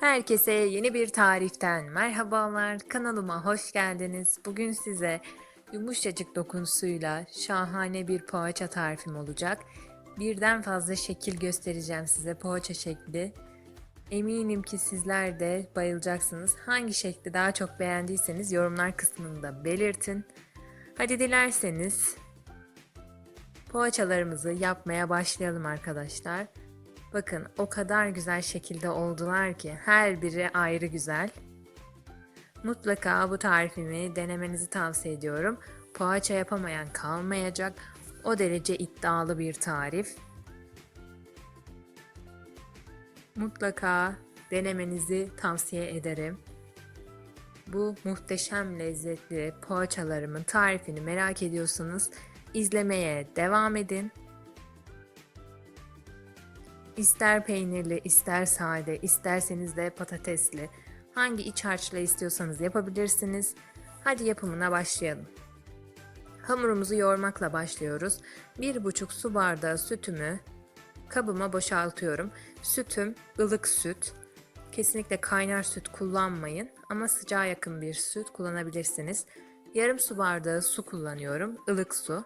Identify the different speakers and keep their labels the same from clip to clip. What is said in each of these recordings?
Speaker 1: Herkese yeni bir tariften merhabalar. Kanalıma hoş geldiniz. Bugün size yumuşacık dokusuyla şahane bir poğaça tarifim olacak. Birden fazla şekil göstereceğim size poğaça şekli. Eminim ki sizler de bayılacaksınız. Hangi şekli daha çok beğendiyseniz yorumlar kısmında belirtin. Hadi dilerseniz poğaçalarımızı yapmaya başlayalım arkadaşlar. Bakın o kadar güzel şekilde oldular ki her biri ayrı güzel. Mutlaka bu tarifimi denemenizi tavsiye ediyorum. Poğaça yapamayan kalmayacak. O derece iddialı bir tarif. Mutlaka denemenizi tavsiye ederim. Bu muhteşem lezzetli poğaçalarımın tarifini merak ediyorsanız izlemeye devam edin. İster peynirli, ister sade, isterseniz de patatesli. Hangi iç harçla istiyorsanız yapabilirsiniz. Hadi yapımına başlayalım. Hamurumuzu yoğurmakla başlıyoruz. 1,5 su bardağı sütümü kabıma boşaltıyorum. Sütüm ılık süt. Kesinlikle kaynar süt kullanmayın ama sıcağa yakın bir süt kullanabilirsiniz. Yarım su bardağı su kullanıyorum, ılık su.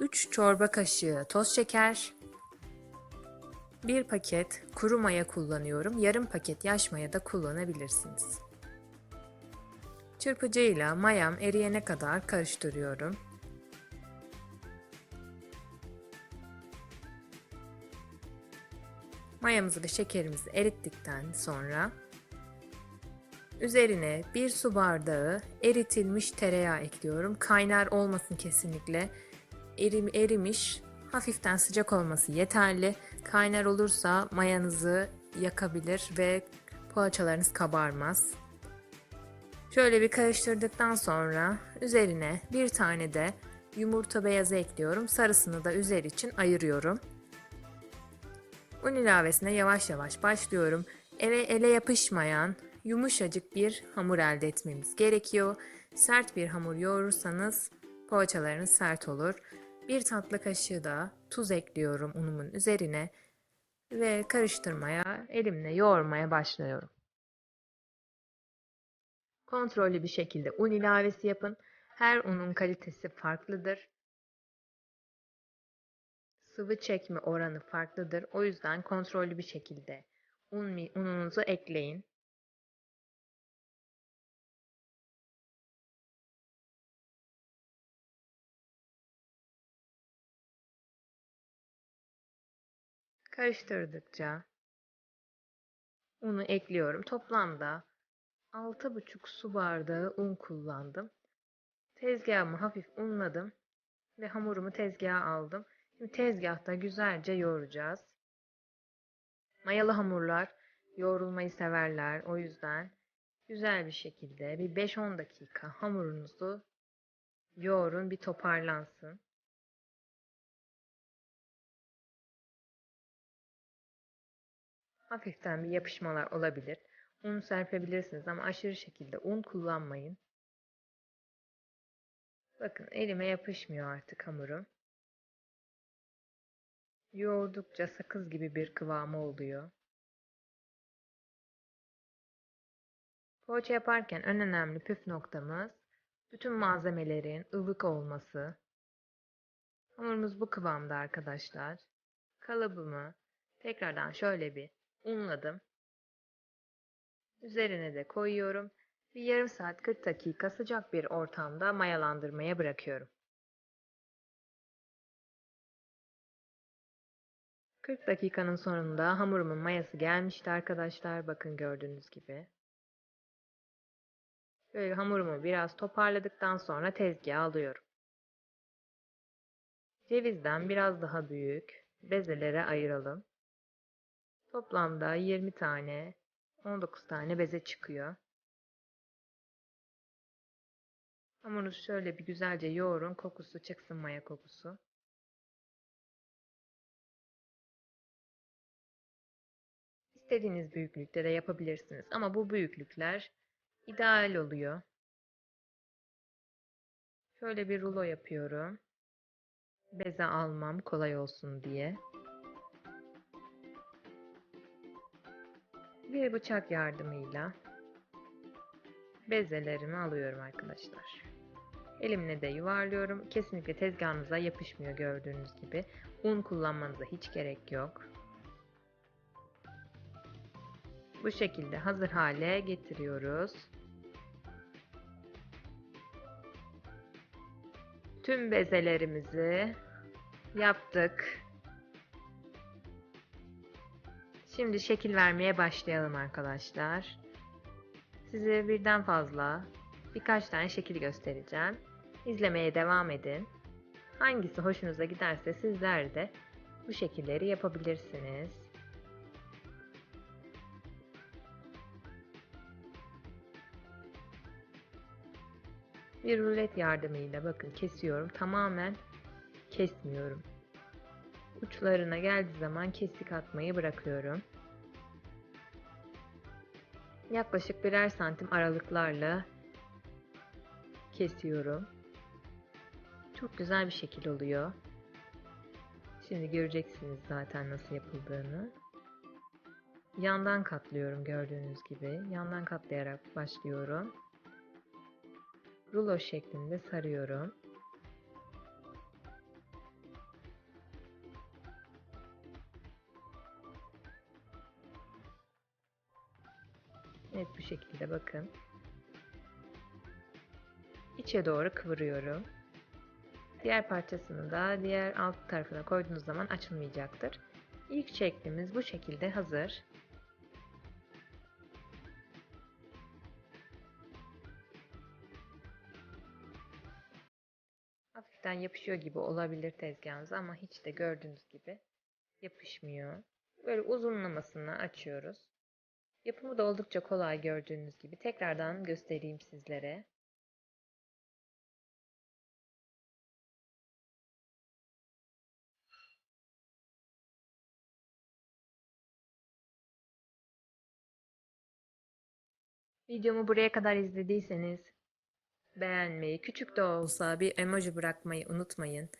Speaker 1: 3 çorba kaşığı toz şeker, bir paket kuru maya kullanıyorum. Yarım paket yaş maya da kullanabilirsiniz. Çırpıcıyla mayam eriyene kadar karıştırıyorum. Mayamızı ve şekerimizi erittikten sonra üzerine bir su bardağı eritilmiş tereyağı ekliyorum. Kaynar olmasın kesinlikle. Erim, erimiş hafiften sıcak olması yeterli. Kaynar olursa mayanızı yakabilir ve poğaçalarınız kabarmaz. Şöyle bir karıştırdıktan sonra üzerine bir tane de yumurta beyazı ekliyorum. Sarısını da üzeri için ayırıyorum. Un ilavesine yavaş yavaş başlıyorum. Eve ele yapışmayan yumuşacık bir hamur elde etmemiz gerekiyor. Sert bir hamur yoğurursanız poğaçalarınız sert olur. Bir tatlı kaşığı da tuz ekliyorum unumun üzerine ve karıştırmaya, elimle yoğurmaya başlıyorum. Kontrollü bir şekilde un ilavesi yapın. Her unun kalitesi farklıdır. Sıvı çekme oranı farklıdır. O yüzden kontrollü bir şekilde un, ununuzu ekleyin. Karıştırdıkça unu ekliyorum. Toplamda 6,5 su bardağı un kullandım. Tezgahımı hafif unladım ve hamurumu tezgaha aldım. Şimdi tezgahta güzelce yoğuracağız. Mayalı hamurlar yoğrulmayı severler. O yüzden güzel bir şekilde bir 5-10 dakika hamurunuzu yoğurun bir toparlansın. Hafiften bir yapışmalar olabilir. Un serpebilirsiniz ama aşırı şekilde un kullanmayın. Bakın elime yapışmıyor artık hamurum. Yoğurdukça sakız gibi bir kıvamı oluyor. Poğaça yaparken en önemli püf noktamız bütün malzemelerin ılık olması. Hamurumuz bu kıvamda arkadaşlar. Kalıbımı tekrardan şöyle bir unladım. Üzerine de koyuyorum. Bir yarım saat 40 dakika sıcak bir ortamda mayalandırmaya bırakıyorum. 40 dakikanın sonunda hamurumun mayası gelmişti arkadaşlar. Bakın gördüğünüz gibi. Böyle hamurumu biraz toparladıktan sonra tezgaha alıyorum. Cevizden biraz daha büyük bezelere ayıralım. Toplamda 20 tane, 19 tane beze çıkıyor. Hamurunuzu şöyle bir güzelce yoğurun. Kokusu çıksın maya kokusu. İstediğiniz büyüklükte de yapabilirsiniz. Ama bu büyüklükler ideal oluyor. Şöyle bir rulo yapıyorum. Beze almam kolay olsun diye. Bir bıçak yardımıyla bezelerimi alıyorum arkadaşlar. Elimle de yuvarlıyorum. Kesinlikle tezgahınıza yapışmıyor gördüğünüz gibi. Un kullanmanıza hiç gerek yok. Bu şekilde hazır hale getiriyoruz. Tüm bezelerimizi yaptık. Şimdi şekil vermeye başlayalım arkadaşlar. Size birden fazla birkaç tane şekil göstereceğim. İzlemeye devam edin. Hangisi hoşunuza giderse sizler de bu şekilleri yapabilirsiniz. Bir rulet yardımıyla bakın kesiyorum. Tamamen kesmiyorum. Uçlarına geldiği zaman kesik atmayı bırakıyorum. Yaklaşık birer santim aralıklarla kesiyorum. Çok güzel bir şekil oluyor. Şimdi göreceksiniz zaten nasıl yapıldığını. Yandan katlıyorum gördüğünüz gibi. Yandan katlayarak başlıyorum. Rulo şeklinde sarıyorum. Bu şekilde bakın. İçe doğru kıvırıyorum. Diğer parçasını da diğer alt tarafına koyduğunuz zaman açılmayacaktır. İlk şeklimiz bu şekilde hazır. Hafiften yapışıyor gibi olabilir tezgahınıza ama hiç de gördüğünüz gibi yapışmıyor. Böyle uzunlamasını açıyoruz. Yapımı da oldukça kolay gördüğünüz gibi. Tekrardan göstereyim sizlere. Videomu buraya kadar izlediyseniz beğenmeyi, küçük de olsa bir emoji bırakmayı unutmayın.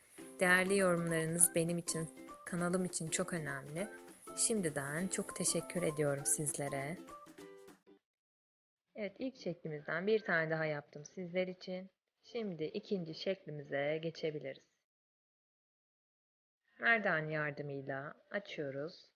Speaker 1: Değerli yorumlarınız benim için, kanalım için çok önemli. Şimdiden çok teşekkür ediyorum sizlere. Evet ilk şeklimizden bir tane daha yaptım sizler için. Şimdi ikinci şeklimize geçebiliriz. Merdan yardımıyla açıyoruz.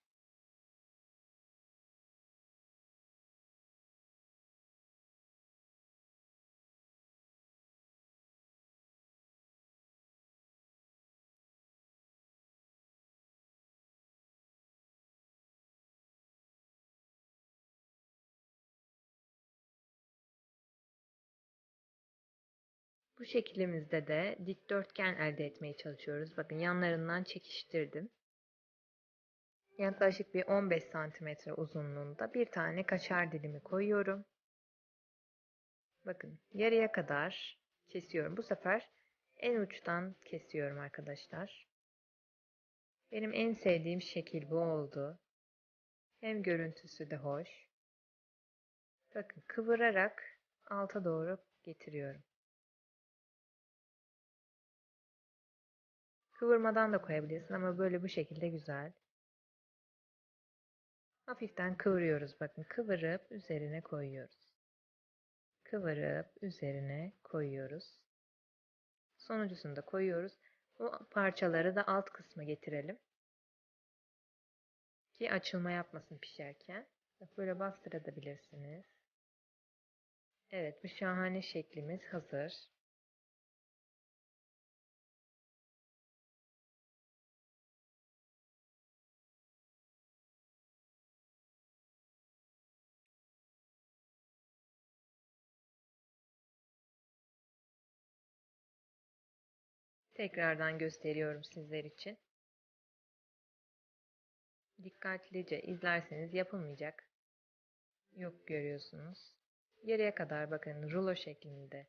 Speaker 1: Bu şeklimizde de dikdörtgen elde etmeye çalışıyoruz. Bakın yanlarından çekiştirdim. Yaklaşık bir 15 santimetre uzunluğunda bir tane kaşar dilimi koyuyorum. Bakın yarıya kadar kesiyorum. Bu sefer en uçtan kesiyorum arkadaşlar. Benim en sevdiğim şekil bu oldu. Hem görüntüsü de hoş. Bakın kıvırarak alta doğru getiriyorum. Kıvırmadan da koyabilirsin ama böyle bu şekilde güzel. Hafiften kıvırıyoruz. Bakın kıvırıp üzerine koyuyoruz. Kıvırıp üzerine koyuyoruz. Sonuncusunu da koyuyoruz. Bu parçaları da alt kısma getirelim. Ki açılma yapmasın pişerken. Böyle bastırabilirsiniz. Evet bu şahane şeklimiz hazır. Tekrardan gösteriyorum sizler için. Dikkatlice izlerseniz yapılmayacak. Yok görüyorsunuz. Geriye kadar bakın rulo şeklinde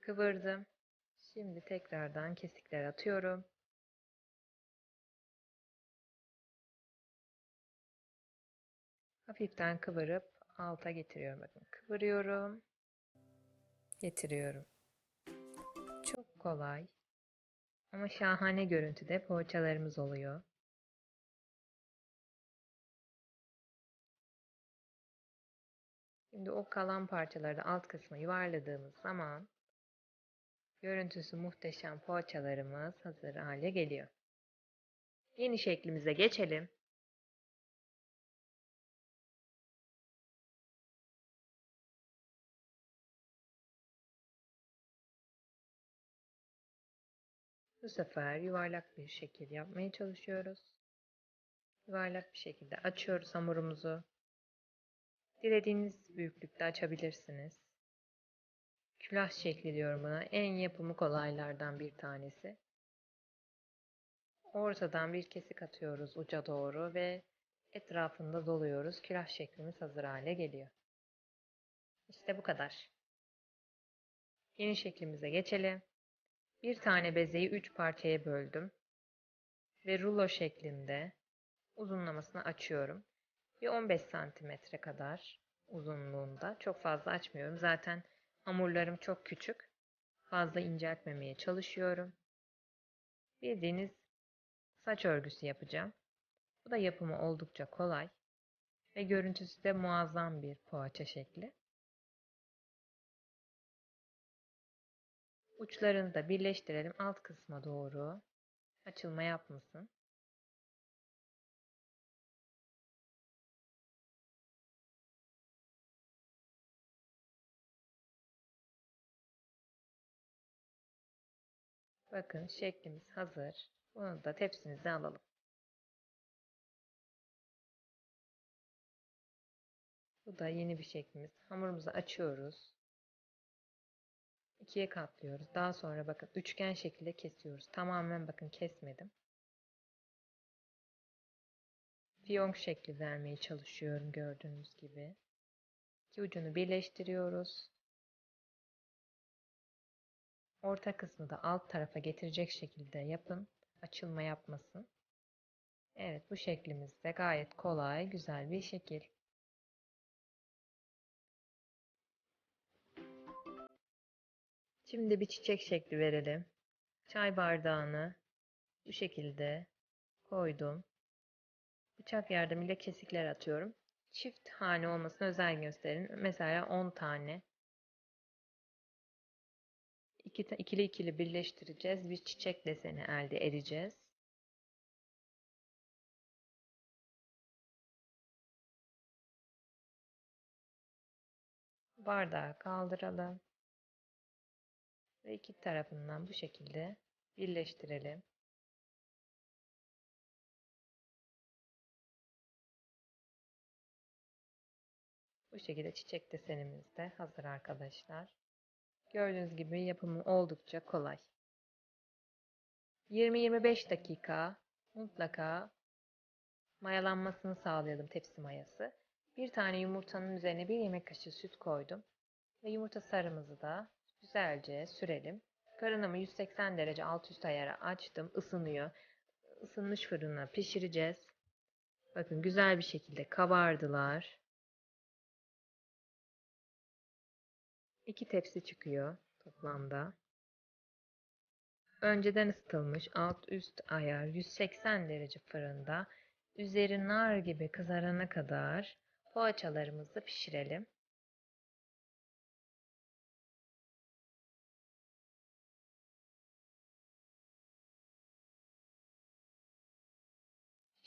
Speaker 1: kıvırdım. Şimdi tekrardan kesikler atıyorum. Hafiften kıvırıp alta getiriyorum. Bakın kıvırıyorum. Getiriyorum kolay ama şahane görüntüde poğaçalarımız oluyor. Şimdi o kalan parçaları alt kısmı yuvarladığımız zaman görüntüsü muhteşem poğaçalarımız hazır hale geliyor. Yeni şeklimize geçelim. Bu sefer yuvarlak bir şekil yapmaya çalışıyoruz. Yuvarlak bir şekilde açıyoruz hamurumuzu. Dilediğiniz büyüklükte açabilirsiniz. Külah şekli diyorum buna. En yapımı kolaylardan bir tanesi. Ortadan bir kesik atıyoruz uca doğru ve etrafında doluyoruz. Külah şeklimiz hazır hale geliyor. İşte bu kadar. Yeni şeklimize geçelim. Bir tane bezeyi üç parçaya böldüm. Ve rulo şeklinde uzunlamasını açıyorum. Bir 15 santimetre kadar uzunluğunda. Çok fazla açmıyorum. Zaten hamurlarım çok küçük. Fazla inceltmemeye çalışıyorum. Bildiğiniz saç örgüsü yapacağım. Bu da yapımı oldukça kolay. Ve görüntüsü de muazzam bir poğaça şekli. Uçlarını da birleştirelim alt kısma doğru. Açılma yapmasın. Bakın şeklimiz hazır. Bunu da tepsimize alalım. Bu da yeni bir şeklimiz. Hamurumuzu açıyoruz. İkiye katlıyoruz. Daha sonra bakın üçgen şekilde kesiyoruz. Tamamen bakın kesmedim. Fiyonk şekli vermeye çalışıyorum gördüğünüz gibi. İki ucunu birleştiriyoruz. Orta kısmı da alt tarafa getirecek şekilde yapın. Açılma yapmasın. Evet bu şeklimizde gayet kolay, güzel bir şekil. Şimdi bir çiçek şekli verelim. Çay bardağını bu şekilde koydum. Bıçak yardımıyla kesikler atıyorum. Çift hane olmasına özen gösterin. Mesela 10 tane. İki, ikili ikili birleştireceğiz. Bir çiçek deseni elde edeceğiz. Bardağı kaldıralım. Ve iki tarafından bu şekilde birleştirelim. Bu şekilde çiçek desenimiz de hazır arkadaşlar. Gördüğünüz gibi yapımı oldukça kolay. 20-25 dakika mutlaka mayalanmasını sağlayalım tepsi mayası. Bir tane yumurtanın üzerine bir yemek kaşığı süt koydum. Ve yumurta sarımızı da güzelce sürelim. Fırınımı 180 derece alt üst ayara açtım. ısınıyor. Isınmış fırına pişireceğiz. Bakın güzel bir şekilde kabardılar. İki tepsi çıkıyor toplamda. Önceden ısıtılmış alt üst ayar 180 derece fırında üzeri nar gibi kızarana kadar poğaçalarımızı pişirelim.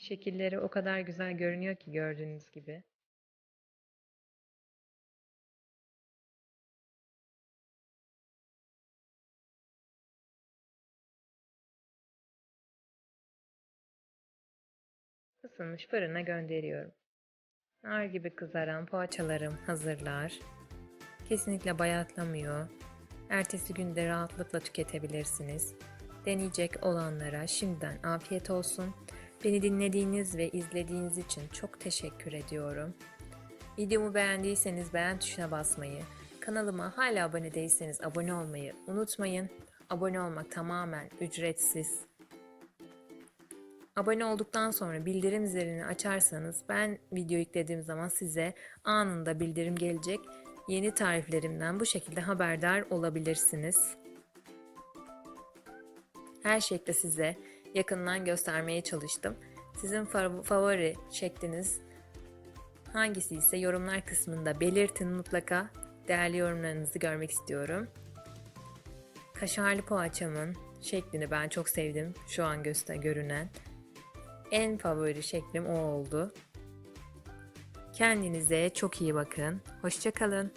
Speaker 1: Şekilleri o kadar güzel görünüyor ki gördüğünüz gibi. Isınmış fırına gönderiyorum. Nar gibi kızaran poğaçalarım hazırlar. Kesinlikle bayatlamıyor. Ertesi günde rahatlıkla tüketebilirsiniz. Deneyecek olanlara şimdiden afiyet olsun. Beni dinlediğiniz ve izlediğiniz için çok teşekkür ediyorum. Videomu beğendiyseniz beğen tuşuna basmayı, kanalıma hala abone değilseniz abone olmayı unutmayın. Abone olmak tamamen ücretsiz. Abone olduktan sonra bildirim zilini açarsanız ben video yüklediğim zaman size anında bildirim gelecek. Yeni tariflerimden bu şekilde haberdar olabilirsiniz. Her şekilde size yakından göstermeye çalıştım. Sizin favori şekliniz Hangisi ise yorumlar kısmında belirtin mutlaka. Değerli yorumlarınızı görmek istiyorum. Kaşarlı poğaçamın şeklini ben çok sevdim. Şu an göster görünen. En favori şeklim o oldu. Kendinize çok iyi bakın. Hoşçakalın.